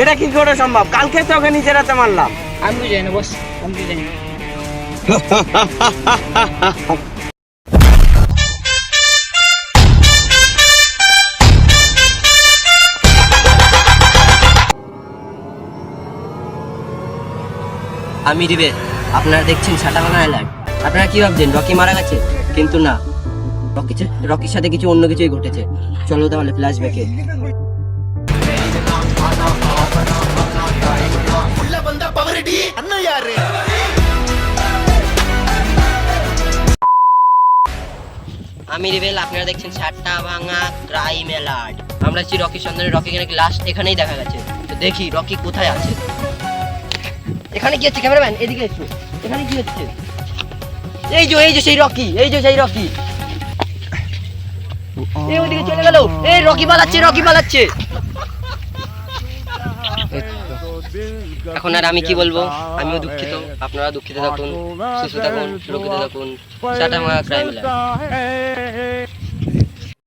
এটা কি করে সম্ভব? কালকে তো ওকে নিচে রাতে মারলাম। আমি বুঝাই না বস আমি বুঝাই না আমি রিবে আপনারা দেখছেন সাটাভাঙা আইল্যান্ড আপনারা কি ভাবছেন রকি মারা গেছে? কিন্তু না রকি রকির সাথে কিছু অন্য কিছুই ঘটেছে। চলো তাহলে ফ্ল্যাশব্যাকে আমি রিবেল আপনারা দেখছেন সাতটা ভাঙা ক্রাইম অ্যালার্ট। আমরা আছি রকির সন্ধানে রকিকে নাকি লাস্ট এখানেই দেখা গেছে। তো দেখি, রকি কোথায় আছে? এখানে কি হচ্ছে ক্যামেরাম্যান এদিকে একটু এখানে কি হচ্ছে? এই যে এই যে সেই রকি, এই যে সেই রকি। এই ওদিকে চলে গেল। এই রকি পালাচ্ছে রকি পালাচ্ছে। এখন আর আমি কি বলব? আমিও দুঃখিত। আপনারা দুঃখিত থাকুন, সুস্থ থাকুন সুরক্ষিত থাকুন। সাটা ক্রাইম